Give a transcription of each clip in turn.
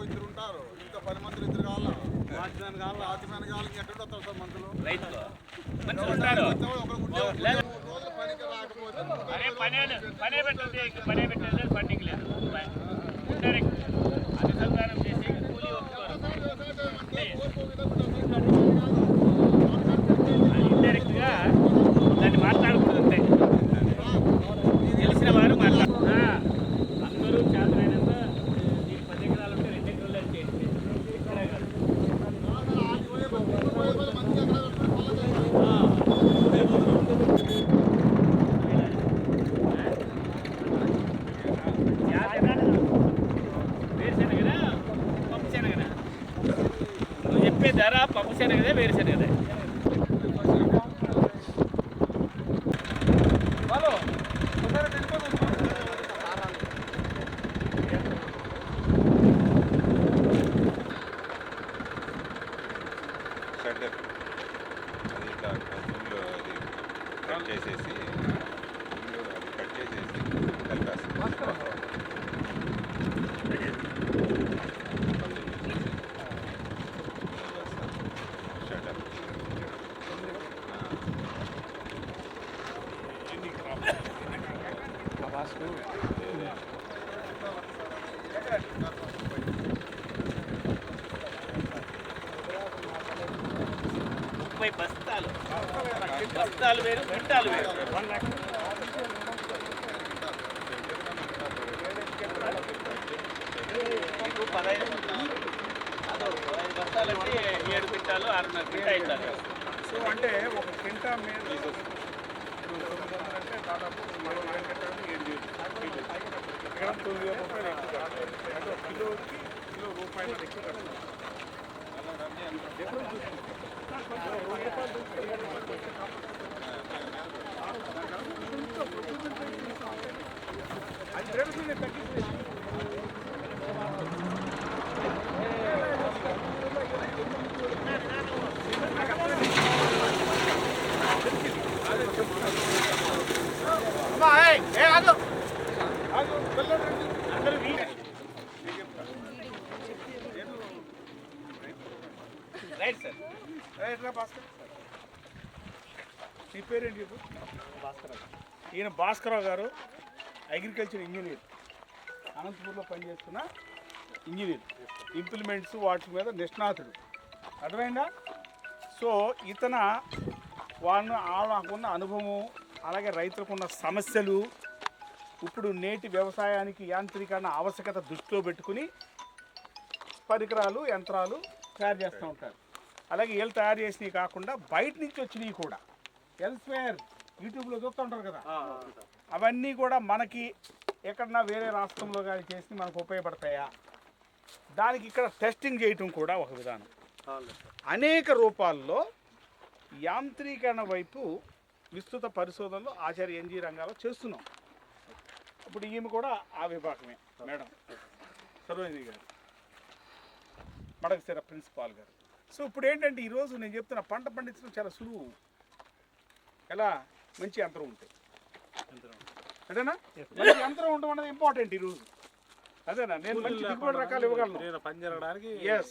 ఒక ఇద్దరు ఉంటారు. ఇంకా పది మంది ఇద్దరు కావాలా? వాచ్మెన్ కావాలా? వాచ్మెన్ కావాలి ఎక్కడ వస్తారు సార్ మందులు? రైతులు. మంచిగా ఉంటారు. ఒకరు ఉద్యోగం లేదు. రోజు పనికి రాకపోతే పనే పెట్టండి ఇంక పనే పెట్టలేదు పండింగ్ లేదు. వేరుశనగదే షెడ్ బస్తాలు వేరు క్వింటాలు వేరు. మీకు పదహైదు అదో పదహైదు బస్తాలు అంటే ఏడు క్వింటాలు ఆరున్నర క్వింటా ఇస్తారు. సో అంటే ఒక క్వింటా మీద అంటే దాదాపు మనం ఏం కట్టాలి ఏడు వేలు. ఇక్కడ తొమ్మిది వేల రూపాయలు ఎక్కువ కట్టాలి. అంటే ఒక కిలోకి కిలో రూపాయలు ఎక్కువ కట్టాలి ఎప్పుడు చూసుకుంటాం అది రేపు నేను తగ్గించి అందరూ వీళ్ళే. రైట్ సార్ ఎట్లా భాస్కర్ నీ పేరేంటి చెప్పు? ఈయన భాస్కరరావు గారు అగ్రికల్చర్ ఇంజనీర్. అనంతపూర్లో పనిచేస్తున్న ఇంజనీర్. ఇంప్లిమెంట్స్ వాటి మీద నిష్ణాతుడు. అర్థమైందా? సో ఇతన వాళ్ళను వాళ్ళకున్న అనుభవం అలాగే రైతులకున్న సమస్యలు ఇప్పుడు నేటి వ్యవసాయానికి యాంత్రీకరణ ఆవశ్యకత దృష్టిలో పెట్టుకుని పరికరాలు యంత్రాలు తయారు చేస్తూ ఉంటారు. అలాగే వీళ్ళు తయారు చేసినవి కాకుండా బయట నుంచి వచ్చినవి కూడా. ఎల్స్వేర్ యూట్యూబ్లో చూస్తూ ఉంటారు కదా. అవన్నీ కూడా మనకి ఎక్కడన్నా వేరే రాష్ట్రంలో కానీ చేసి మనకు ఉపయోగపడతాయా? దానికి ఇక్కడ టెస్టింగ్ చేయటం కూడా ఒక విధానం. అనేక రూపాల్లో యాంత్రీకరణ వైపు విస్తృత పరిశోధనలు ఆచార్య ఎన్జీ రంగాల్లో చేస్తున్నాం. ఇప్పుడు ఈమె కూడా ఆ విభాగమే మేడం. సరోజిని గారు. మడకసిర ప్రిన్సిపాల్ గారు. సో ఇప్పుడు ఏంటంటే ఈరోజు నేను చెప్తున్న పంట పండించడం చాలా సులువు. ఎలా మంచి యంత్రం ఉంటాయి అదేనా మంచి యంత్రం ఉండడం అనేది ఇంపార్టెంట్ ఈరోజు అదేనా? నేను మంచి దిగుబడి రకాలు ఇవ్వగలను. పని జరగడానికి ఎస్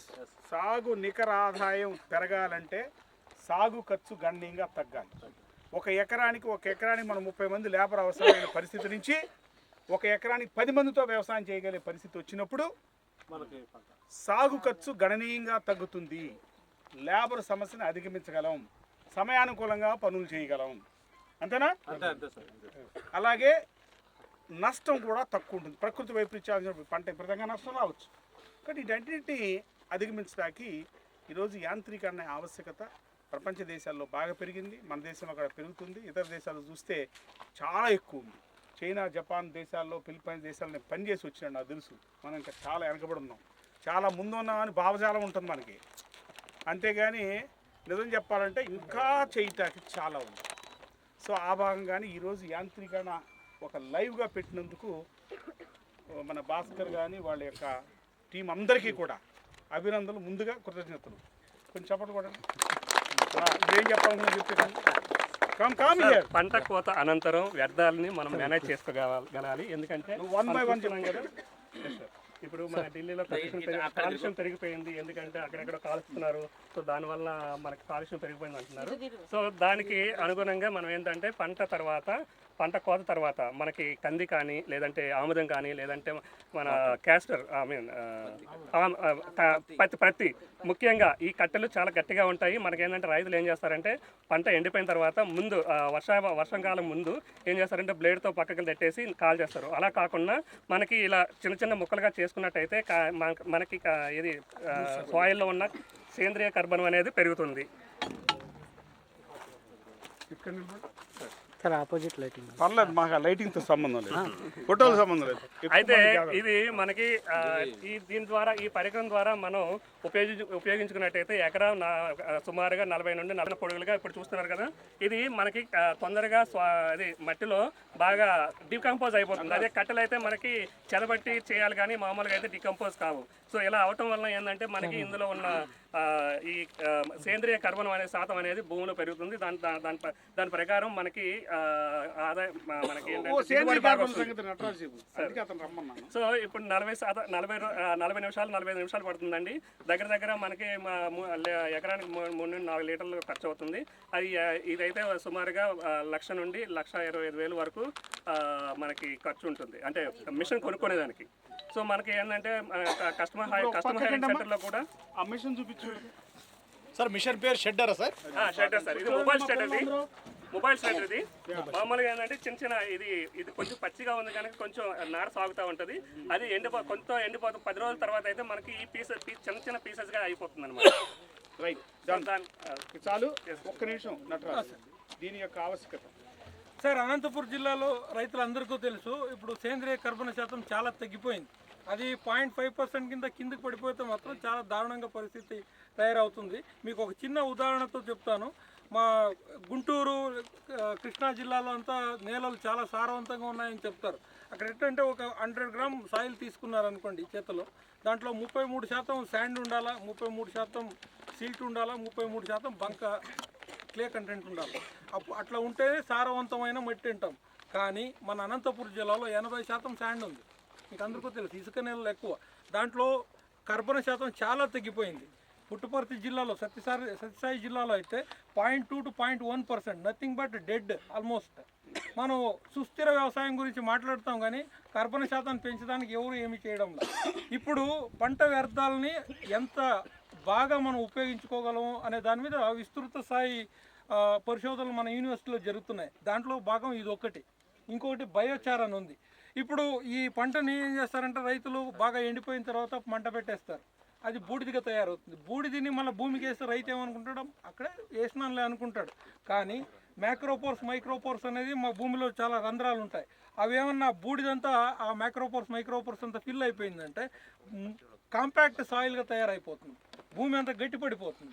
సాగు నికర ఆదాయం పెరగాలంటే సాగు ఖర్చు గణనీయంగా తగ్గాలి. ఒక ఎకరానికి ఒక ఎకరానికి మనం ముప్పై మంది లేబర్ అవసరమైన పరిస్థితి నుంచి ఒక ఎకరానికి పది మందితో వ్యవసాయం చేయగలిగే పరిస్థితి వచ్చినప్పుడు మనకి సాగు ఖర్చు గణనీయంగా తగ్గుతుంది. లేబర్ సమస్యను అధిగమించగలం. సమయానుకూలంగా పనులు చేయగలం. అంతేనా? అలాగే నష్టం కూడా తక్కువ ఉంటుంది. ప్రకృతి వైపరీత్యాలు పంట విపరీతంగా నష్టం రావచ్చు. కానీ వీటన్నింటినీ అధిగమించడానికి ఈరోజు యాంత్రీకరణ ఆవశ్యకత ప్రపంచ దేశాల్లో బాగా పెరిగింది. మన దేశంలో కూడా పెరుగుతుంది. ఇతర దేశాలు చూస్తే చాలా ఎక్కువ ఉంది. చైనా జపాన్ దేశాల్లో ఫిలిప్పైన్స్ దేశాల్లో నేను పనిచేసి వచ్చినాను నాకు తెలుసు. మనం ఇంకా చాలా వెనకబడి ఉన్నాం. చాలా ముందు ఉన్నామని భావజాలం ఉంటుంది మనకి. అంతేగాని నిజం చెప్పాలంటే ఇంకా చేయటానికి చాలా ఉంది. సో ఆ భాగంగానే ఈరోజు యాంత్రీకరణ ఒక లైవ్గా పెట్టినందుకు మన భాస్కర్ కానీ వాళ్ళ యొక్క టీం అందరికీ కూడా అభినందనలు ముందుగా కృతజ్ఞతలు. కొంచెం చెప్పండి కూడా ఏం చెప్పాలని చెప్తే పంట కోత అనంతరం వ్యర్థాలని మనం మేనేజ్ చేసుకోగలగాలి ఎందుకంటే వన్ బై వన్ చెప్పండి కదా ఇప్పుడు మన ఢిల్లీలో కాలుష్యం పెరిగి- కాలుష్యం పెరిగిపోయింది. ఎందుకంటే అక్కడెక్కడ కాలుస్తున్నారు. సో దానివల్ల మనకి కాలుష్యం పెరిగిపోయింది అంటున్నారు సో దానికి అనుగుణంగా మనం ఏంటంటే పంట తర్వాత పంట కోత తర్వాత మనకి కంది కానీ లేదంటే ఆముదం కానీ లేదంటే మన క్యాస్టర్ ఐ మీన్ పత్తి పత్తి ముఖ్యంగా ఈ కట్టెలు చాలా గట్టిగా ఉంటాయి. మనకి ఏంటంటే రైతులు ఏం చేస్తారంటే పంట ఎండిపోయిన తర్వాత ముందు వర్ష వర్షాకాలం ముందు ఏం చేస్తారంటే బ్లేడ్తో పక్కకి నెట్టేసి కాల్ చేస్తారు. అలా కాకుండా మనకి ఇలా చిన్న చిన్న ముక్కలుగా చేసుకున్నట్టయితే కా- మనకి- ఇది సాయిల్లో ఉన్న సేంద్రియ కర్బనం అనేది పెరుగుతుంది. ఇక్కడ. సార్ ఆపోజిట్ లైటింగ్ పర్లేదు మాకు ఆ లైటింగ్తో సంబంధం లేదు. ఫోటోలు సంబంధం లేదు. అయితే. ఇది మనకి ఆ, ఈ దీని ద్వారా ఈ పరికరం ద్వారా మనం ఉపయోగించు ఉపయోగించుకున్నట్టయితే ఎకరా నా సుమారుగా నలభై నుండి నలభై పొడుగులుగా ఇప్పుడు చూస్తున్నారు కదా. ఇది మనకి ఆ, తొందరగా స్వా అది మట్టిలో బాగా డికంపోజ్ అయిపోతుంది. అదే కట్టెలు అయితే మనకి చెదబట్టి చేయాలి కానీ మామూలుగా అయితే డికంపోజ్ కావు. సో ఇలా అవటం వల్ల ఏంటంటే మనకి ఇందులో ఉన్న ఈ సేంద్రియ కర్బనం అనే శాతం అనేది భూమిలో పెరుగుతుంది. దాని దాని దాని ప్రకారం మనకి ఆదాయం మనకి సో ఇప్పుడు నలభై శాతం నలభై నలభై నిమిషాలు నలభై ఐదు నిమిషాలు పడుతుందండి. దగ్గర దగ్గర మనకి ఎకరానికి మూడు నుండి నాలుగు లీటర్లు ఖర్చు అవుతుంది. అది ఇదైతే సుమారుగా లక్ష నుండి లక్ష ఇరవై ఐదు వేలు వరకు మనకి ఖర్చు ఉంటుంది. అంటే మిషన్ కొనుక్కునేదానికి. సో మనకి ఏంటంటే కస్టమర్ కస్టమర్ హైరింగ్ సెంటర్లో కూడా ఆ మిషన్ చూపించు సార్ మిషన్ పేరు షెడ్డరా సార్? Shutter sir. ఇది మొబైల్ షెటర్ ఇది. మొబైల్ షెటర్ ఇది. మామూలుగా ఏంటంటే చిన్న చిన్న ఇది ఇది కొంచెం పచ్చిగా ఉంది కనుక కొంచెం నార సాగుతూ ఉంటుంది. అది ఎండిపో కొంత ఎండిపోతుంది పది రోజుల తర్వాత అయితే మనకి ఈ పీస్ పీస్ చిన్న చిన్న పీసెస్గా అయిపోతుంది అనమాట రైట్ దాని చాలు. ఒక్క నిమిషం నటరాజు. దీని యొక్క ఆవశ్యకత. సార్ అనంతపురం జిల్లాలో రైతులందరికీ తెలుసు ఇప్పుడు సేంద్రియ కర్బన శాతం చాలా తగ్గిపోయింది. అది పాయింట్ ఫైవ్ పర్సెంట్ కింద కిందకి పడిపోతే మాత్రం చాలా దారుణంగా పరిస్థితి తయారవుతుంది. మీకు ఒక చిన్న ఉదాహరణతో చెప్తాను. మా గుంటూరు కృష్ణా జిల్లాలో అంతా నేలలు చాలా సారవంతంగా ఉన్నాయని చెప్తారు. అక్కడ ఏంటంటే ఒక హండ్రెడ్ గ్రామ్ సాయిల్ తీసుకున్నారనుకోండి చేతిలో. దాంట్లో ముప్పై మూడు శాతం శాండ్ ఉండాలా ముప్పై మూడు శాతం సిల్ట్ ఉండాలా ముప్పై మూడు శాతం బంక క్లే కంటెంట్ ఉండాలి. అప్పుడు అట్లా ఉంటేనే సారవంతమైన మట్టి తింటాం. కానీ మన అనంతపురం జిల్లాలో ఎనభై శాతం శాండ్ ఉంది. మీకు అందరికీ తెలుసు ఇసుక నేలలు ఎక్కువ. దాంట్లో కర్బన శాతం చాలా తగ్గిపోయింది. పుట్టుపర్తి జిల్లాలో సత్యసాయి సత్యసాయి జిల్లాలో అయితే point two to point one percent nothing but dead almost. మనం సుస్థిర వ్యవసాయం గురించి మాట్లాడుతాం కానీ కర్బన శాతాన్ని పెంచడానికి ఎవరు ఏమి చేయడం ఇప్పుడు పంట వ్యర్థాలని ఎంత బాగా మనం ఉపయోగించుకోగలము అనే దాని మీద విస్తృత స్థాయి పరిశోధనలు మన యూనివర్సిటీలో జరుగుతున్నాయి. దాంట్లో భాగం ఇది ఒకటి ఇంకొకటి బయోచార్ అని ఉంది. ఇప్పుడు ఈ పంటని ఏం చేస్తారంటే రైతులు బాగా ఎండిపోయిన తర్వాత మంట పెట్టేస్తారు. అది బూడిదిగా తయారవుతుంది. బూడిదిని మళ్ళీ భూమికి వేస్తే రైతు ఏమనుకుంటాడు? అక్కడే వేసినానులే అనుకుంటాడు. కానీ మ్యాక్రోపోర్స్ మైక్రోపోర్స్ అనేది మా భూమిలో చాలా రంధ్రాలు ఉంటాయి. అవి ఏమన్నా బూడిదంతా ఆ మైక్రోపోర్స్ మైక్రోపోర్స్ అంతా ఫిల్ అయిపోయిందంటే కాంపాక్ట్ సాయిల్గా తయారైపోతుంది. భూమి అంతా గట్టిపడిపోతుంది.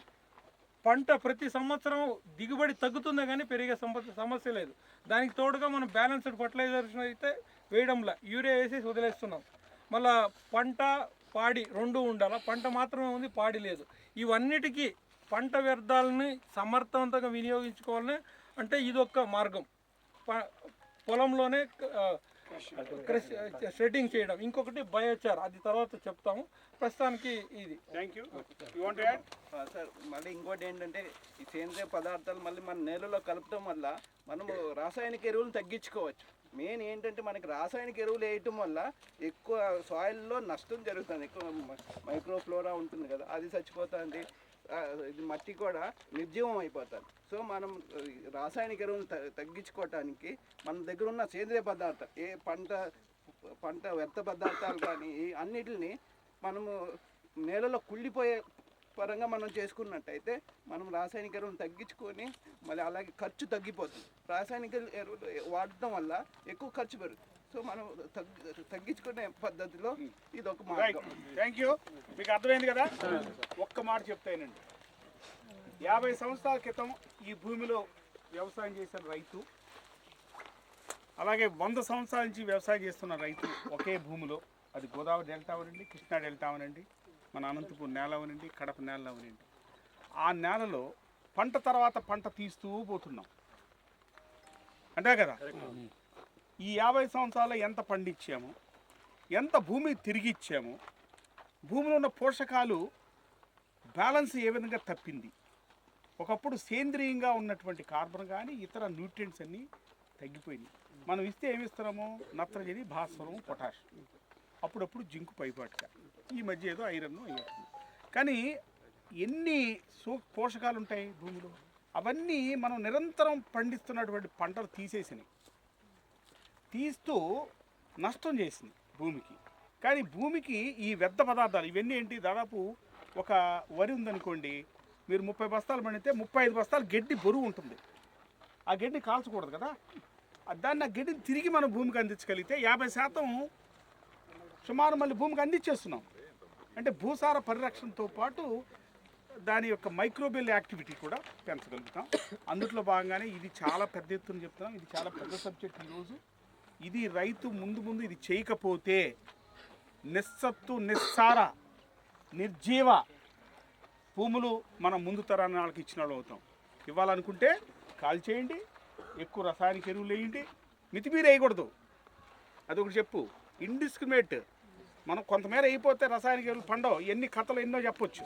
పంట ప్రతి సంవత్సరం దిగుబడి తగ్గుతుందే కానీ పెరిగే సమస్య సమస్య లేదు. దానికి తోడుగా మనం బ్యాలెన్స్డ్ ఫర్టిలైజర్స్ అయితే వేయడంలా. యూరియా వేసి వదిలేస్తున్నాం. మళ్ళా పంట పాడి రెండు ఉండాలి? పంట మాత్రమే ఉంది పాడి లేదు. ఇవన్నిటికీ పంట వ్యర్థాలని సమర్థవంతంగా వినియోగించుకోవాలని అంటే ఇదొక మార్గం. ప- పొలంలోనే క్రష్ షెడ్డింగ్ చేయడం. ఇంకొకటి బయోచార్ అది తర్వాత చెప్తాము. ప్రస్తుతానికి ఇది. థ్యాంక్ యూ సార్ మళ్ళీ ఇంకోటి ఏంటంటే ఈ సేంద్రియ పదార్థాలు మళ్ళీ మన నేలలో కలపటం వల్ల మనము రాసాయనిక ఎరువులను తగ్గించుకోవచ్చు. మెయిన్ ఏంటంటే మనకి రాసాయనిక ఎరువులు వేయటం వల్ల ఎక్కువ సాయిల్లో నష్టం జరుగుతుంది. ఎక్కువ మైక్రోఫ్లోరా ఉంటుంది కదా అది చచ్చిపోతుంది. ఇది మట్టి కూడా నిర్జీవం అయిపోతుంది. సో మనం రసాయనిక రాసాయనిక ఎరువులు త- తగ్గించుకోవటానికి మన దగ్గర ఉన్న సేంద్రియ పదార్థాలు ఏ పంట పంట వ్యర్థ పదార్థాలు కానీ అన్నిటిని మనము నేలలో కుళ్ళిపోయే పరంగా మనం చేసుకున్నట్టయితే మనం రాసాయనిక ఎరువులు తగ్గించుకొని మళ్ళీ అలాగే ఖర్చు తగ్గిపోతుంది. రాసాయనిక ఎరువులు వాడటం వల్ల ఎక్కువ ఖర్చు పెరుగుతుంది. సో మనం తగ్గి తగ్గించుకునే పద్ధతిలో ఇది ఒక మార్గం. థ్యాంక్ యూ మీకు అర్థమైంది కదా? ఒక్క మాట చెప్తానండి యాభై సంవత్సరాల క్రితం ఈ భూమిలో వ్యవసాయం చేసిన రైతు అలాగే వంద సంవత్సరాల నుంచి వ్యవసాయం చేస్తున్న రైతు ఒకే భూమిలో. అది గోదావరి డెల్టా అవనండి కృష్ణా డెల్టా అవనండి మన అనంతపూర్ నేల అవనండి కడప నేల అవనండి ఆ నేలలో పంట తర్వాత పంట తీస్తూ పోతున్నాం. అంతే కదా? ఈ యాభై సంవత్సరాల్లో ఎంత పండించాము? ఎంత భూమి తిరిగి ఇచ్చాము భూమిలో ఉన్న పోషకాలు బ్యాలెన్స్ ఏ విధంగా తప్పింది? ఒకప్పుడు సేంద్రియంగా ఉన్నటువంటి కార్బన్ కానీ ఇతర న్యూట్రియంట్స్ అన్నీ తగ్గిపోయినాయి. మనం ఇస్తే ఏమిస్తున్నాము నత్రజని భాస్వరం పొటాష్. అప్పుడప్పుడు జింకు పైపాటుగా ఈ మధ్య ఏదో ఐరన్ అయ్యేస్తుంది కానీ ఎన్ని సూ పోషకాలు ఉంటాయి భూమిలో? అవన్నీ మనం నిరంతరం పండిస్తున్నటువంటి పంటలు తీసేసినాయి. తీస్తూ నష్టం చేసింది భూమికి. కానీ భూమికి ఈ వ్యర్థ పదార్థాలు ఇవన్నీ ఏంటి? దాదాపు ఒక వరి ఉందనుకోండి మీరు ముప్పై బస్తాలు పండితే ముప్పై ఐదు బస్తాలు గడ్డి బరువు ఉంటుంది. ఆ గడ్డి కాల్చకూడదు కదా? దాన్ని ఆ గడ్డిని తిరిగి మనం భూమికి అందించగలిగితే యాభై శాతం సుమారు మళ్ళీ భూమికి అందించేస్తున్నాం. అంటే భూసార పరిరక్షణతో పాటు దాని యొక్క మైక్రోబియల్ యాక్టివిటీ కూడా పెంచగలుగుతాం. అందుట్లో భాగంగానే ఇది చాలా పెద్ద ఎత్తున చెప్తున్నాం. ఇది చాలా పెద్ద సబ్జెక్ట్ ఈరోజు. ఇది రైతు ముందు ముందు ఇది చేయకపోతే నిస్సత్తు నిస్సార నిర్జీవ భూములు మనం ముందు తరాన్ని వాళ్ళకి ఇచ్చిన వాళ్ళు అవుతాం. ఇవ్వాలనుకుంటే కాల్ చేయండి ఎక్కువ రసాయనిక ఎరువులు వేయండి మితిమీర వేయకూడదు. అదొకటి చెప్పు. ఇండిస్క్రిమినేట్ మనం కొంతమేర అయిపోతే రసాయనిక ఎరువులు పండవు. ఎన్ని కథలు ఎన్నో చెప్పొచ్చు.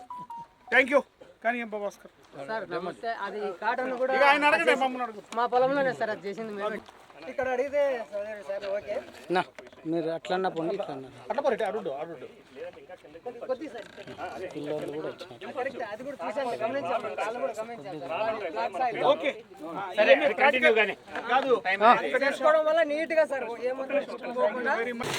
థ్యాంక్ యూ కానీ ఏం భాస్కర్ సార్ నమస్తే. అది కాటన్ కూడా ఇక ఆయన అడగండి మమ్మల్ని అడుగు. మా పొలంలోనే సార్ అది చేసింది మేము. ఇక్కడ అడిగితే సరే సార్ ఓకే. నా మీరు అట్లా అన్న పోండి ఇట్లా అట్లా అరుడు కొద్ది సార్ పిల్లోళ్ళు కూడా వచ్చినారు అది కూడా చూసాను గమనించాను వాళ్ళు కూడా గమనించాను సార్ బ్లాక్ సాయిల్. ఓకే. సరే కంటిన్యూ కానీ కాదు ఇక్కడ చేసుకోవడం వల్ల నీట్గా సార్ పోకుండా. మచ్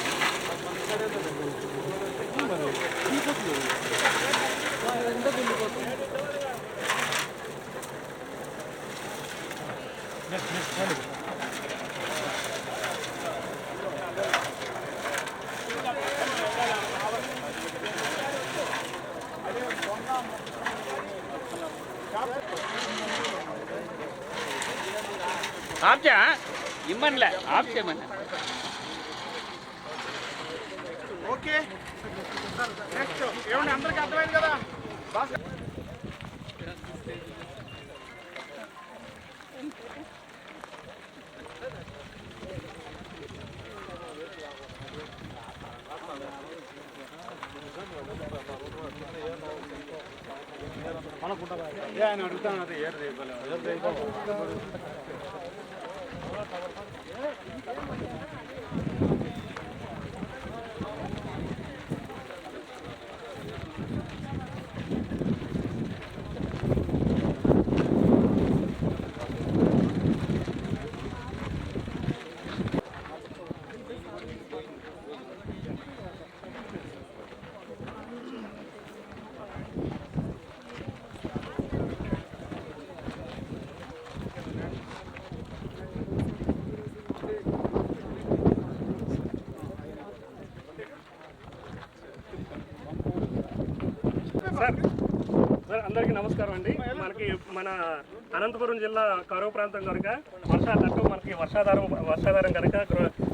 ఇమ్మనిలే ఆప్ చేయమని ఓకే నెక్స్ట్ ఏమండి అందరికి అర్థమైంది కదా భాస్కర్ ఆయన అడుగుతాను అదే ఏరు Thank you. సార్ సార్ అందరికీ నమస్కారం అండి. మనకి మన అనంతపురం జిల్లా కరువు ప్రాంతం కనుక వర్షాలు మనకి వర్షాధారం వర్షాధారం కనుక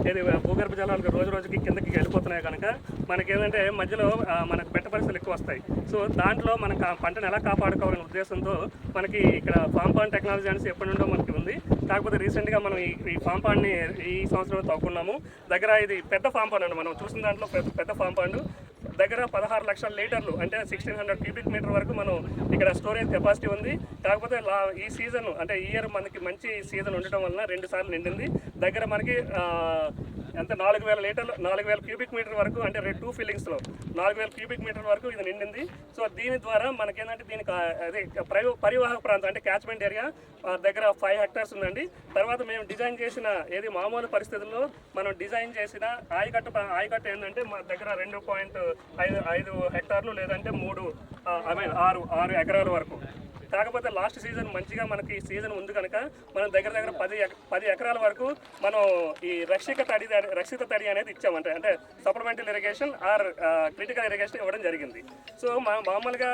ఇది భూగర్భ జలాలు రోజు రోజుకి కిందకి వెళ్ళిపోతున్నాయి కనుక మనకి ఏంటంటే మధ్యలో మనకు బెట్ట పరిస్థితులు ఎక్కువ వస్తాయి. సో దాంట్లో మనకు ఆ పంటను ఎలా కాపాడుకోవాలనే ఉద్దేశంతో మనకి ఇక్కడ ఫామ్ పాండ్ టెక్నాలజీ అనేసి ఎప్పటి నుండో మనకి ఉంది. కాకపోతే రీసెంట్గా మనం ఈ ఈ ఫామ్ పాండ్ని ఈ సంవత్సరం తవ్వుకున్నాము దగ్గర ఇది పెద్ద ఫామ్ పాండ్ అండి మనం చూసిన దాంట్లో పెద్ద పెద్ద ఫామ్ పాండ్. దగ్గర పదహారు లక్షల లీటర్లు అంటే సిక్స్టీన్ హండ్రెడ్ క్యూబిక్ మీటర్ వరకు మనం ఇక్కడ స్టోరేజ్ కెపాసిటీ ఉంది. కాకపోతే లా ఈ సీజన్ అంటే ఈ ఇయర్ మనకి మంచి సీజన్ ఉండటం వలన రెండు సార్లు నిండింది. దగ్గర మనకి ఎంత నాలుగు వేల లీటర్లు నాలుగు వేల క్యూబిక్ మీటర్ వరకు అంటే రెండు టూ ఫిల్లింగ్స్లో నాలుగు వేల క్యూబిక్ మీటర్ వరకు ఇది నిండింది. సో దీని ద్వారా మనకేంటంటే దీనికి అదే పరివాహక ప్రాంతం అంటే క్యాచ్మెంట్ ఏరియా దగ్గర ఫైవ్ హెక్టార్స్ ఉందండి. తర్వాత మేము డిజైన్ చేసిన ఏది మామూలు పరిస్థితుల్లో మనం డిజైన్ చేసిన ఆయకట్టు ఆయకట్టు ఏంటంటే మా దగ్గర రెండు పాయింట్ ఐదు ఐదు హెక్టార్లు లేదంటే మూడు ఐ మీన్ ఆరు ఆరు ఎకరాల వరకు. కాకపోతే లాస్ట్ సీజన్ మంచిగా మనకి సీజన్ ఉంది కనుక మనం దగ్గర దగ్గర పది పది ఎకరాల వరకు మనం ఈ రక్షిక తడి రక్షిత తడి అనేది ఇచ్చామంటే. అంటే supplemental irrigation or critical irrigation ఇవ్వడం జరిగింది. సో మా మామూలుగా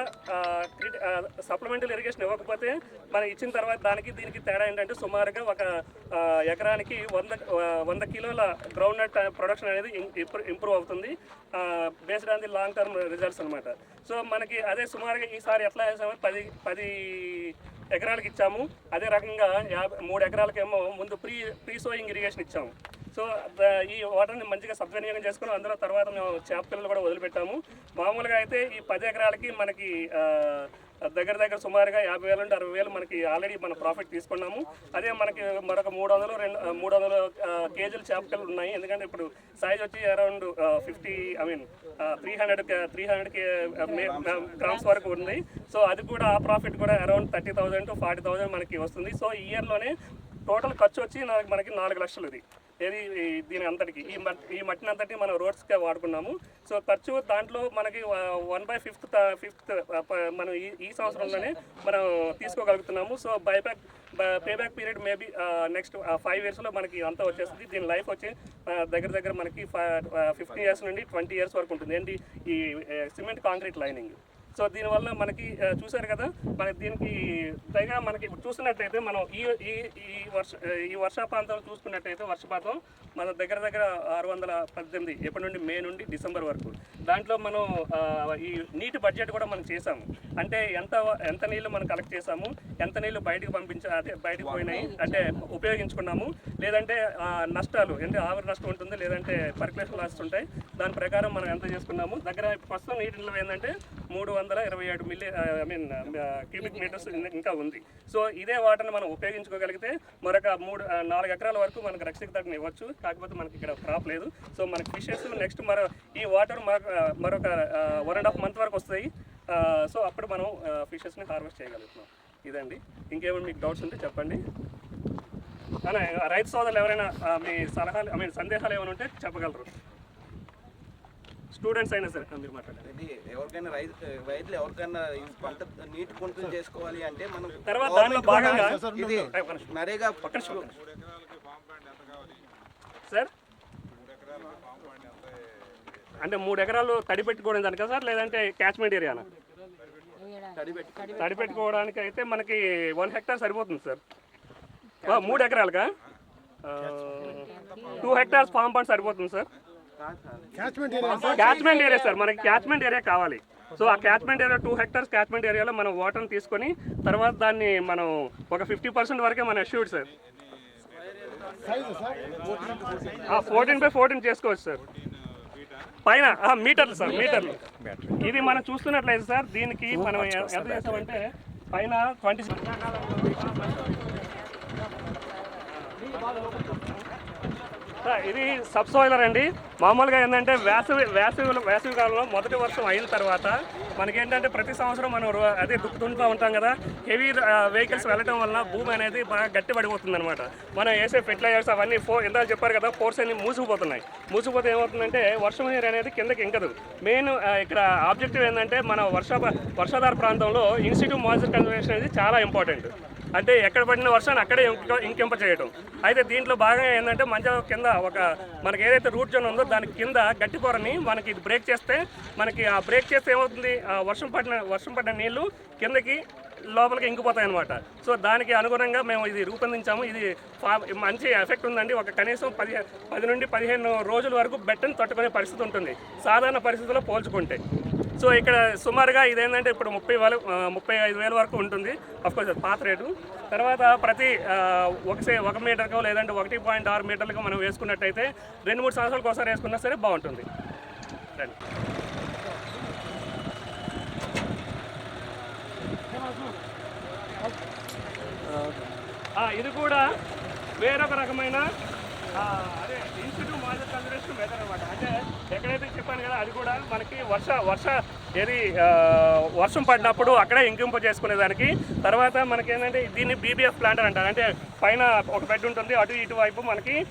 సప్లిమెంటల్ ఇరిగేషన్ ఇవ్వకపోతే మనం ఇచ్చిన తర్వాత దానికి దీనికి తేడా ఏంటంటే సుమారుగా ఒక ఎకరానికి వంద వంద కిలోల గ్రౌండ్ నట్ ప్రొడక్షన్ అనేది ఇంప్రూవ్ అవుతుంది. Based on the long term results అనమాట సో మనకి అదే సుమారుగా ఈసారి ఎట్లా చేసాము పది పది ఎకరాలకు ఇచ్చాము. అదే రకంగా యాభై మూడు ఎకరాలకేమో ముందు ప్రీ ప్రీ సోయింగ్ ఇరిగేషన్ ఇచ్చాము సో ఈ వాటర్ని మంచిగా సద్వినియోగం చేసుకుని అందులో తర్వాత మేము చేప పిల్లలు కూడా వదిలిపెట్టాము. మామూలుగా అయితే ఈ పది ఎకరాలకి మనకి దగ్గర దగ్గర సుమారుగా యాభై వేల నుండి అరవై వేలు మనకి ఆల్రెడీ మన ప్రాఫిట్ తీసుకున్నాము. అదే మనకి మరొక మూడు వందలు రెండు మూడు వందల కేజీలు చేపకలు ఉన్నాయి. ఎందుకంటే ఇప్పుడు సైజ్ వచ్చి around fifty I mean three hundred three hundred grams వరకు ఉంది. సో అది కూడా ఆ ప్రాఫిట్ కూడా around thirty thousand to forty thousand మనకి వస్తుంది. సో ఈ ఇయర్లోనే టోటల్ ఖర్చు వచ్చి నాకు మనకి నాలుగు లక్షలు ఇది. ఏది దీని అంతటికి. ఈ మట్టి ఈ మట్టిని అంతటి మనం రోడ్స్గా వాడుకున్నాము. సో ఖర్చు దాంట్లో మనకి వన్ బై ఫిఫ్త్ ఫిఫ్త్ మనం ఈ ఈ సంవత్సరంలోనే మనం తీసుకోగలుగుతున్నాము. So buyback payback period maybe next five ఇయర్స్లో మనకి అంతా వచ్చేస్తుంది. దీని లైఫ్ వచ్చి దగ్గర దగ్గర మనకి ఫిఫ్టీ ఇయర్స్ నుండి ట్వంటీ ఇయర్స్ వరకు ఉంటుంది. ఏంటి? ఈ సిమెంట్ కాంక్రీట్ లైనింగ్. సో దీనివల్ల మనకి చూశారు కదా మనకి దీనికి పైగా మనకి ఇప్పుడు చూసినట్టయితే మనం ఈ ఈ ఈ వర్ష ఈ వర్షాపాతం చూసుకున్నట్టయితే వర్షపాతం మన దగ్గర దగ్గర ఆరు వందల పద్దెనిమిది ఎప్పటి నుండి మే నుండి డిసెంబర్ వరకు. దాంట్లో మనం ఈ నీటి బడ్జెట్ కూడా మనం చేసాము అంటే ఎంత ఎంత నీళ్ళు మనం కలెక్ట్ చేసాము ఎంత నీళ్ళు బయటకు పంపించ అదే బయటకు పోయినాయి అంటే ఉపయోగించుకున్నాము లేదంటే నష్టాలు అంటే ఆవిరి నష్టం ఉంటుంది లేదంటే పర్కులేషన్ లాస్ ఉంటాయి దాని ప్రకారం మనం ఎంత చేసుకున్నాము. దగ్గర ప్రస్తుతం నీటిలో ఏంటంటే మూడు వందల ఇరవై ఏడు milli I mean cubic metres ఇంకా ఉంది. సో ఇదే వాటర్ని మనం ఉపయోగించుకోగలిగితే మరొక మూడు నాలుగు ఎకరాల వరకు మనకు రక్షక తగ్గని ఇవ్వచ్చు. కాకపోతే మనకి ఇక్కడ క్రాప్ లేదు. సో మనకి ఫిషెస్ నెక్స్ట్ మరో ఈ వాటర్ మరొక వన్ అండ్ హాఫ్ మంత్ వరకు వస్తాయి. సో అప్పుడు మనం ఫిషెస్ని హార్వెస్ట్ చేయగలుగుతున్నాం ఇదండి. ఇంకేమైనా మీకు డౌట్స్ ఉంటే చెప్పండి. అలా రైతు సోదరులు ఎవరైనా మీ సలహాలు ఐ మీన్ సందేహాలు ఏమైనా ఉంటే చెప్పగలరు? స్టూడెంట్స్ అయినా సరే మీరు మాట్లాడండి ఎవరికైనా రైతు రైతులు ఎవరికైనా పంట నీటి చేసుకోవాలి అంటే మనం తర్వాత భాగంగా ఇది. నరేగా సార్? మూడు ఎకరాలకి ఫామ్ ప్లాంట్ ఎంత అంటే మూడు ఎకరాలు తడి పెట్టుకోవడం దానికా సార్? లేదంటే క్యాచ్మెంట్ ఏరియానా తడి పెట్టుకోవడానికి అయితే మనకి వన్ హెక్టార్ సరిపోతుంది సార్. ఆ, మూడు ఎకరాలుగా టూ హెక్టార్స్ ఫామ్ పండ్ సరిపోతుంది సార్. క్యాచ్మెంట్ ఏరియా సార్ మనకి క్యాచ్మెంట్ ఏరియా కావాలి. సో ఆ catchment area two hectares catchment ఏరియాలో మనం వాటర్ని తీసుకొని తర్వాత దాన్ని మనం ఒక ఫిఫ్టీ పర్సెంట్ వరకే మనం assured sir fourteen by fourteen చేసుకోవచ్చు సార్ పైన ఆ, మీటర్లు సార్ మీటర్లు ఇది మనం చూస్తున్నట్లయితే సార్ దీనికి మనం ఎంత చేస్తామంటే పైన ట్వంటీ ఇది సబ్సోయిలర్ అండి. మామూలుగా ఏంటంటే వేసవి వేసవి వేసవి కాలంలో మొదటి వర్షం అయిన తర్వాత మనకేంటంటే ప్రతి సంవత్సరం మనం అదే దుక్కుతుంటూ ఉంటాం కదా. హెవీ వెహికల్స్ వెళ్ళటం వల్ల భూమి అనేది బాగా గట్టి పడిపోతుంది అనమాట మనం వేసే ఫెర్టిలైజర్స్ అవన్నీ ఫో ఇందాక చెప్పారు కదా ఫోర్స్ అన్ని మూసుకుపోతున్నాయి. మూసుకుపోతే ఏమవుతుందంటే వర్షం నీరు అనేది కిందకి ఇంకదు. మెయిన్ ఇక్కడ ఆబ్జెక్టివ్ ఏంటంటే మన వర్ష వర్షాధార ప్రాంతంలో ఇన్స్టిట్యూట్ మాయిశ్చర్ కన్జర్వేషన్ అనేది చాలా ఇంపార్టెంట్. అంటే ఎక్కడ పడిన వర్షాన్ని అక్కడే ఇంకింప చేయడం అయితే దీంట్లో భాగంగా ఏంటంటే మంచిగా కింద ఒక మనకి ఏదైతే రూట్ జోన్ ఉందో దాని కింద గట్టి పొరని మనకి ఇది బ్రేక్ చేస్తే మనకి ఆ బ్రేక్ చేస్తే ఏమవుతుంది? ఆ వర్షం పడిన వర్షం పడిన నీళ్ళు కిందకి లోపలికి ఇంకిపోతాయి అనమాట సో దానికి అనుగుణంగా మేము ఇది రూపొందించాము. ఇది ఫా- మంచి ఎఫెక్ట్ ఉందండి. ఒక కనీసం పది పది నుండి పదిహేను రోజుల వరకు బెట్టను తట్టుకునే పరిస్థితి ఉంటుంది. సాధారణ పరిస్థితుల్లో పోల్చుకుంటే. సో ఇక్కడ సుమారుగా ఇదేంటంటే ఇప్పుడు ముప్పై వేలు ముప్పై ఐదు వేల వరకు ఉంటుంది. అఫ్కోర్స్ అది పాత రేటు. తర్వాత ప్రతి ఒకసే ఒక మీటర్కో లేదంటే ఒకటి పాయింట్ ఆరు మీటర్లకు మనం వేసుకున్నట్టయితే రెండు మూడు సంవత్సరాలకు ఒకసారి వేసుకున్నా సరే బాగుంటుంది. రండి. ఇది కూడా వేరొక రకమైన అదే ఇన్స్టిట్యూట్ మాజర్ కన్జర్వేషన్ మెథడ్ అనమాట అంటే ఎక్కడైతే చెప్పాను కదా అది కూడా మనకి వర్ష వర్ష ఏది వర్షం పడినప్పుడు అక్కడే ఇంకింపు చేసుకునేదానికి. తర్వాత మనకి ఏంటంటే దీన్ని బీబీఎఫ్ ప్లాంట్ అని అంటారు. అంటే పైన ఒక బెడ్ ఉంటుంది అటు ఇటు వైపు మనకి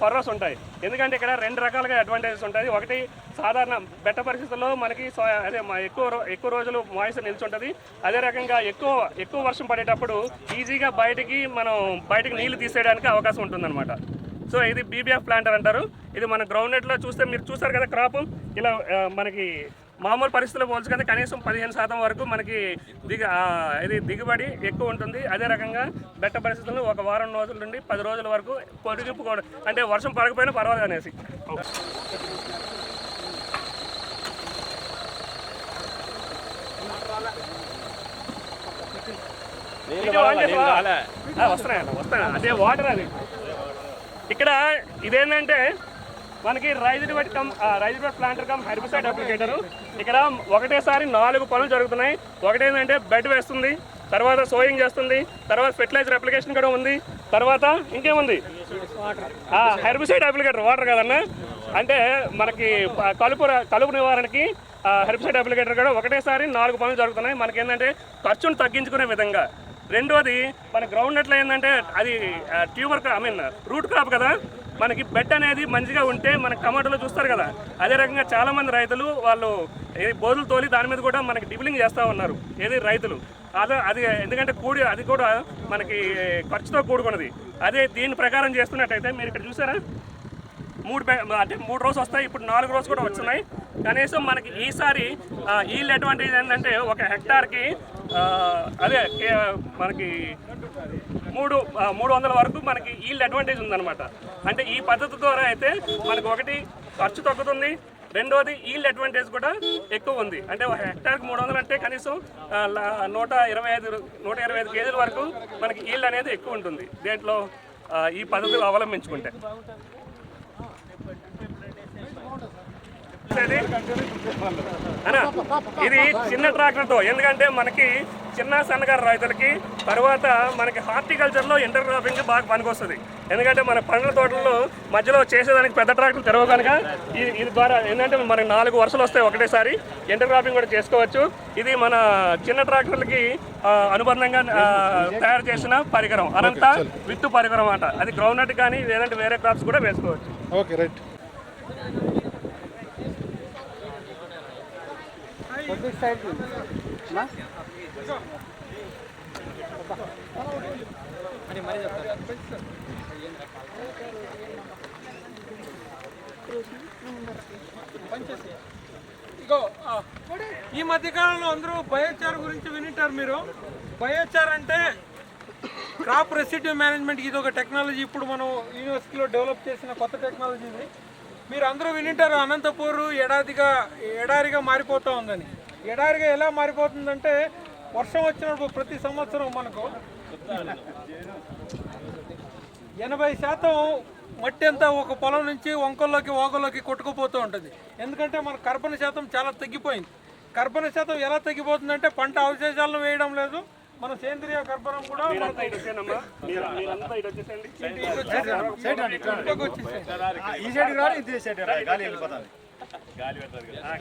ఫర్రోస్ ఉంటాయి. ఎందుకంటే ఇక్కడ రెండు రకాలుగా అడ్వాంటేజెస్ ఉంటాయి. ఒకటి సాధారణ బెట్ట పరిస్థితుల్లో మనకి సో- అదే ఎక్కువ ఎక్కువ రోజులు మాయిస్ నిల్చుంటుంది. అదే రకంగా ఎక్కువ ఎక్కువ వర్షం పడేటప్పుడు ఈజీగా బయటికి మనం బయటకు నీళ్ళు తీసేయడానికి అవకాశం ఉంటుందన్నమాట. సో ఇది బీబీఎఫ్ ప్లాంటర్ అంటారు. ఇది మన గ్రౌండ్ నెట్లో చూస్తే మీరు చూస్తారు కదా క్రాప్ ఇలా మనకి మామూలు పరిస్థితుల్లో పోల్చుకుంటే కనీసం పదిహేను శాతం వరకు మనకి దిగ ఇది దిగుబడి ఎక్కువ ఉంటుంది. అదే రకంగా బెట్ట పరిస్థితుల్లో ఒక వారం రోజుల నుండి పది రోజుల వరకు పొడిగింపు కూడా అంటే వర్షం పడకపోయినా పర్వాలేదు అనేసి. ఇది ఆన్ చేసి వా. ఆ, వస్తున్నాయండి వస్తాయి అదే వాటర్ అది. ఇక్కడ ఇదేంటంటే మనకి raised bed cum raised bed planter cum herbicide applicator ఇక్కడ ఒకటేసారి నాలుగు పనులు జరుగుతున్నాయి. ఒకటేంటంటే బెడ్ వేస్తుంది తర్వాత సోయింగ్ చేస్తుంది తర్వాత ఫెర్టిలైజర్ అప్లికేషన్ కూడా ఉంది తర్వాత ఇంకేముంది? హెర్బిసైడ్ అప్లికేటర్ వాటర్ కదన్న. అంటే మనకి కలుపు కలుపు నివారణకి హెర్బిసైడ్ అప్లికేటర్ కూడా ఒకటేసారి నాలుగు పనులు జరుగుతున్నాయి. మనకి ఏంటంటే ఖర్చును తగ్గించుకునే విధంగా. రెండోది మన గ్రౌండ్ నట్లో ఏంటంటే అది tuber I mean root crop కదా. మనకి బెడ్ అనేది మంచిగా ఉంటే మన టమాటోలో చూస్తారు కదా. అదే రకంగా చాలామంది రైతులు వాళ్ళు బోధులు తోలి దాని మీద కూడా మనకి డిబిలింగ్ చేస్తూ ఉన్నారు ఏది రైతులు. అదే అది ఎందుకంటే కూడి అది కూడా మనకి ఖర్చుతో కూడుకున్నది. అదే దీని ప్రకారం చేస్తున్నట్టయితే మీరు ఇక్కడ చూసారా? మూడు అంటే మూడు రోజులు వస్తాయి ఇప్పుడు నాలుగు రోజులు కూడా వస్తున్నాయి. కనీసం మనకి ఈసారి ఈల్డ్ అడ్వాంటేజ్ ఏంటంటే ఒక హెక్టార్కి అదే మనకి మూడు మూడు వందల వరకు మనకి ఈల్డ్ అడ్వాంటేజ్ ఉందన్నమాట. అంటే ఈ పద్ధతి ద్వారా అయితే మనకు ఒకటి ఖర్చు తగ్గుతుంది రెండోది ఈల్డ్ అడ్వాంటేజ్ కూడా ఎక్కువ ఉంది. అంటే ఒక హెక్టార్కి మూడు వందలు అంటే కనీసం నూట ఇరవై ఐదు నూట ఇరవై ఐదు కేజీల వరకు మనకి ఈల్డ్ అనేది ఎక్కువ ఉంటుంది. దేంట్లో ఈ పద్ధతులు అవలంబించుకుంటే. ఇది చిన్న ట్రాక్టర్తో ఎందుకంటే మనకి చిన్న సన్నగారు రైతులకి తర్వాత మనకి హార్టికల్చర్లో ఇంటర్ క్రాపింగ్ బాగా పనికొస్తుంది. ఎందుకంటే మన పండ్ల తోటల్లో మధ్యలో చేసేదానికి పెద్ద ట్రాక్టర్ తెరవ కనుక ఇది ఇది ద్వారా ఏంటంటే మనకి నాలుగు వరుసలు వస్తాయి ఒకటేసారి. ఇంటర్ క్రాపింగ్ కూడా చేసుకోవచ్చు. ఇది మన చిన్న ట్రాక్టర్లకి అనుబంధంగా తయారు చేసిన పరికరం. అనంత విత్తు పరికరం అన్నమాట అది గ్రౌండ్ నట్ కానీ లేదంటే వేరే క్రాప్స్ కూడా వేసుకోవచ్చు. ఓకే రైట్ కొద్ది సైడ్ నా ఇగో ఈ మధ్య కాలంలో అందరూ బయోచార్ గురించి వినింటారు మీరు. బయోచార్ అంటే క్రాప్ రెసిడ్యూ మేనేజ్మెంట్ ఇది ఒక టెక్నాలజీ. ఇప్పుడు మనం యూనివర్సిటీలో డెవలప్ చేసిన కొత్త టెక్నాలజీ ఇది. మీరు అందరూ వినింటారు అనంతపూర్ ఎడాదిగా ఎడారిగా మారిపోతూ ఉందని. ఎడారిగా ఎలా మారిపోతుందంటే వర్షం వచ్చినప్పుడు ప్రతి సంవత్సరం మనకు ఎనభై శాతం మట్టి అంతా ఒక పొలం నుంచి వంకల్లోకి ఓగల్లోకి కొట్టుకుపోతూ ఉంటుంది. ఎందుకంటే మన కర్బన శాతం చాలా తగ్గిపోయింది. కర్బన శాతం ఎలా తగ్గిపోతుందంటే పంట అవశేషాలను వేయడం లేదు. మన సేంద్రియ కర్బనం కూడా. ఈ సైడ్ ఇది సైడ్ గాలి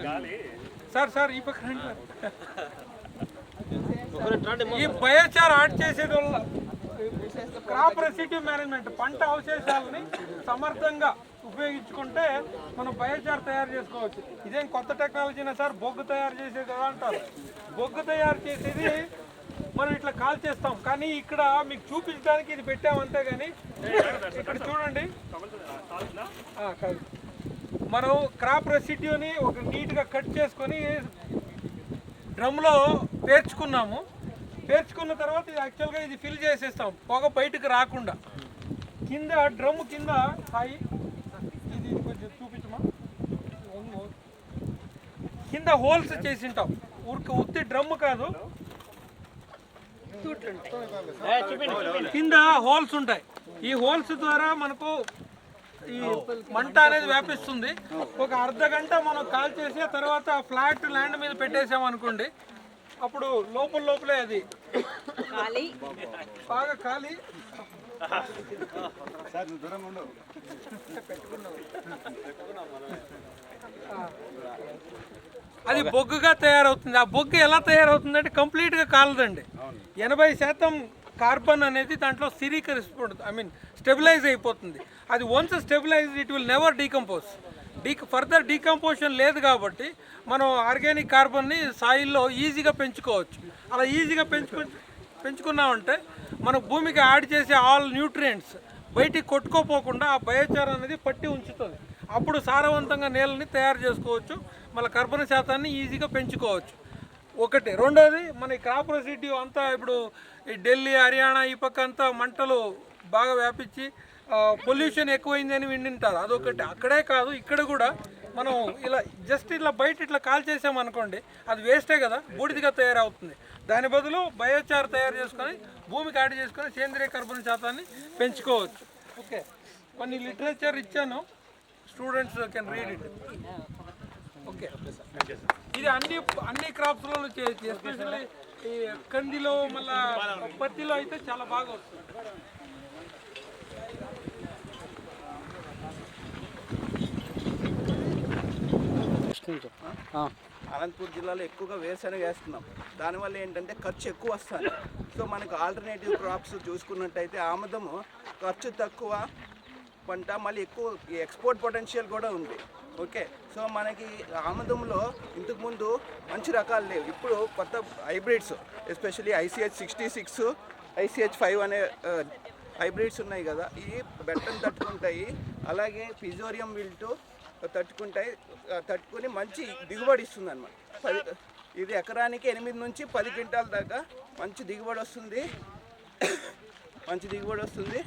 గాలి. సార్ సార్ ఈ పక్క రండి సార్. ఈ బయోచార్ ఆడ్ చేసేది వల్ల క్రాప్ రెసిడ్యూ మేనేజ్మెంట్ పంట అవశేషాలని సమర్థంగా ఉపయోగించుకుంటే మనం బయోచార్ తయారు చేసుకోవచ్చు. ఇదేం కొత్త టెక్నాలజీనా సార్? బొగ్గు తయారు చేసేది అంటారు. బొగ్గు తయారు చేసేది మనం ఇట్లా కాల్ చేస్తాం కానీ ఇక్కడ మీకు చూపించడానికి ఇది పెట్టాం అంతే కానీ ఇక్కడ చూడండి. మనం క్రాప్ రెసిడ్యూని ఒక నీట్గా కట్ చేసుకొని డ్రమ్లో పేర్చుకున్నాము. పేర్చుకున్న తర్వాత ఇది యాక్చువల్గా ఇది ఫిల్ చేసేస్తాం. పొగ బయటకు రాకుండా. కింద డ్రమ్ కింద హాయి. ఇది కొంచెం చూపించమా? కింద హోల్స్ చేసింటాం. ఊరికి ఉత్తి డ్రమ్ కాదు. కింద హోల్స్ ఉంటాయి. ఈ హోల్స్ ద్వారా మనకు ఈ మంట అనేది వ్యాపిస్తుంది. ఒక అర్ధ గంట మనం కాల్ చేసి ఆ తర్వాత ఫ్లాట్ ల్యాండ్ మీద పెట్టేసాం అనుకోండి అప్పుడు లోపల లోపలే అది. బాగా ఖాళీ. అది బొగ్గుగా తయారవుతుంది. ఆ బొగ్గు ఎలా తయారవుతుంది అంటే కంప్లీట్గా కాలదండి. ఎనభై శాతం కార్బన్ అనేది దాంట్లో స్థిరీకరిస్తుంది ఐ మీన్ స్టెబిలైజ్ అయిపోతుంది. అది once stabilise it will never decompose de further decomposition లేదు కాబట్టి మనం ఆర్గానిక్ కార్బన్ని సాయిల్లో ఈజీగా పెంచుకోవచ్చు. అలా ఈజీగా పెంచుకు పెంచుకున్నామంటే మన భూమికి యాడ్ చేసే ఆల్ న్యూట్రియంట్స్ బయటికి కొట్టుకోపోకుండా ఆ బయోచార్ అనేది పట్టి ఉంచుతుంది. అప్పుడు సారవంతంగా నేలని తయారు చేసుకోవచ్చు. మళ్ళీ కర్బన శాతాన్ని ఈజీగా పెంచుకోవచ్చు. ఒకటి. రెండోది మన క్రాప్ రెసిడ్యూ అంతా ఇప్పుడు ఈ ఢిల్లీ హర్యానా ఈ పక్క అంతా మంటలు బాగా వ్యాపించి పొల్యూషన్ ఎక్కువైందని వింటుంటారు. అదొకటి. అక్కడే కాదు ఇక్కడ కూడా మనం ఇలా జస్ట్ ఇట్లా బయట ఇట్లా కాల్ చేసామనుకోండి అది వేస్టే కదా బూడిదిగా తయారవుతుంది. దాని బదులు బయోచార్ తయారు చేసుకొని భూమికి యాడ్ చేసుకొని సేంద్రియ కర్బన శాతాన్ని పెంచుకోవచ్చు. ఓకే. కొన్ని లిటరేచర్ ఇచ్చాను. Students can read it okay ఇది అన్ని అన్ని క్రాప్స్లలో చేయొచ్చు ఎస్పెషల్లీ ఈ కందిలో మళ్ళా పత్తిలో అయితే చాలా బాగా వస్తుంది. అనంతపూర్ జిల్లాలో ఎక్కువగా వేరుశనగ వేస్తున్నాం. దానివల్ల ఏంటంటే ఖర్చు ఎక్కువ వస్తుంది. సో మనకు ఆల్టర్నేటివ్ క్రాప్స్ చూసుకున్నట్టయితే ఆముదము ఖర్చు తక్కువ పంట మళ్ళీ ఎక్కువ ఎక్స్పోర్ట్ పొటెన్షియల్ కూడా ఉంది. ఓకే. సో మనకి ఆముదంలో ఇంతకుముందు మంచి రకాలు లేవు. ఇప్పుడు కొత్త hybrids especially ICH sixty six ICH five అనే హైబ్రిడ్స్ ఉన్నాయి కదా ఇవి బెట్టను తట్టుకుంటాయి. అలాగే ఫిజోరియం విల్టు తట్టుకుంటాయి. తట్టుకుని మంచి దిగుబడి ఇస్తుంది అనమాట పది ఇది ఎకరానికి ఎనిమిది నుంచి పది క్వింటాల దాకా మంచి దిగుబడి వస్తుంది. మంచి దిగుబడి వస్తుంది.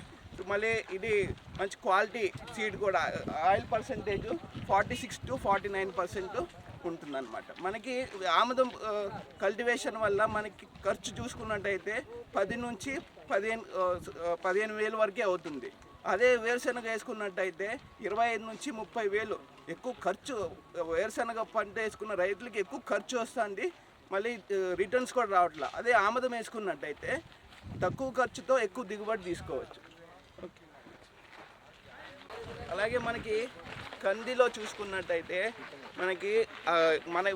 మళ్ళీ ఇది మంచి క్వాలిటీ సీడ్ కూడా oil percentage forty six to forty nine percent ఉంటుందన్నమాట. మనకి ఆముదం కల్టివేషన్ వల్ల మనకి ఖర్చు చూసుకున్నట్టయితే పది నుంచి పదిహేను పదిహేను వేలు వరకే అవుతుంది. అదే వేరుశనగ వేసుకున్నట్టయితే ఇరవై ఐదు నుంచి ముప్పై వేలు ఎక్కువ ఖర్చు వేరుశనగ పంట వేసుకున్న రైతులకి ఎక్కువ ఖర్చు వస్తుంది. మళ్ళీ రిటర్న్స్ కూడా రావట్లా. అదే ఆముదం వేసుకున్నట్టయితే తక్కువ ఖర్చుతో ఎక్కువ దిగుబడి తీసుకోవచ్చు. అలాగే మనకి కందిలో చూసుకున్నట్టయితే మనకి మన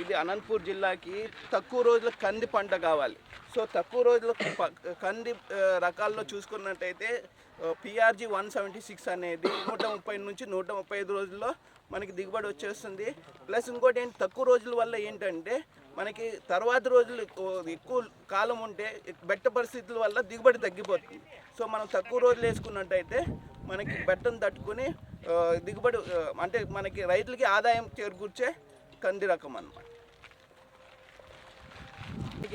ఇది అనంతపూర్ జిల్లాకి తక్కువ రోజుల కంది పంట కావాలి. సో తక్కువ రోజుల ప- కంది రకాల్లో చూసుకున్నట్టయితే పిఆర్జీ వన్ సెవెంటీ సిక్స్ అనేది నూట ముప్పై నుంచి నూట ముప్పై ఐదు రోజుల్లో మనకి దిగుబడి వచ్చేస్తుంది. ప్లస్ ఇంకోటి ఏంటి తక్కువ రోజుల వల్ల ఏంటంటే మనకి తర్వాత రోజులు ఎక్కువ కాలం ఉంటే బెట్ట పరిస్థితుల వల్ల దిగుబడి తగ్గిపోతుంది. సో మనం తక్కువ రోజులు వేసుకున్నట్టయితే మనకి బెట్టను తట్టుకుని దిగుబడి అంటే మనకి రైతులకి ఆదాయం చేకూర్చే కంది రకం అన్నమాట.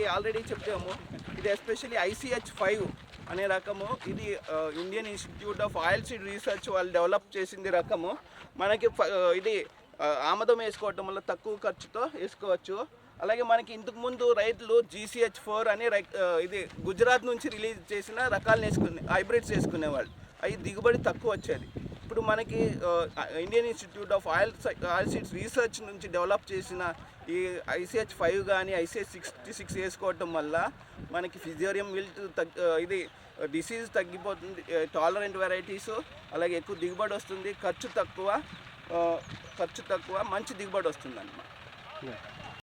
ఆల్రెడీ చెప్పాము ఇది ఎస్పెషల్లీ ఐసిహెచ్ ఫైవ్ అనే రకము. ఇది Indian Institute of Oil Seed Research వాళ్ళు డెవలప్ చేసింది రకము. మనకి ఇది ఆమదం వేసుకోవటం వల్ల తక్కువ ఖర్చుతో వేసుకోవచ్చు. అలాగే మనకి ఇంతకు ముందు రైతులు జీసీహెచ్ ఫోర్ అని రై- ఇది గుజరాత్ నుంచి రిలీజ్ చేసిన రకాలను వేసుకునే హైబ్రిడ్స్ వేసుకునేవాళ్ళు. అవి దిగుబడి తక్కువ వచ్చేది. ఇప్పుడు మనకి ఇండియన్ ఇన్స్టిట్యూట్ ఆఫ్ ఆయిల్ సై- ఆయిల్ సీడ్స్ రీసెర్చ్ నుంచి డెవలప్ చేసిన ఈ ఐసిహెచ్ ఫైవ్ కానీ ఐసీహెచ్ సిక్స్టీ సిక్స్ వేసుకోవటం వల్ల మనకి ఫిజియోరియం విల్ట్ తగ్ ఇది డిసీజ్ తగ్గిపోతుంది టాలరెంట్ వెరైటీస్ అలాగే ఎక్కువ దిగుబడి వస్తుంది ఖర్చు తక్కువ ఖర్చు తక్కువ మంచి దిగుబడి వస్తుంది అన్నమాట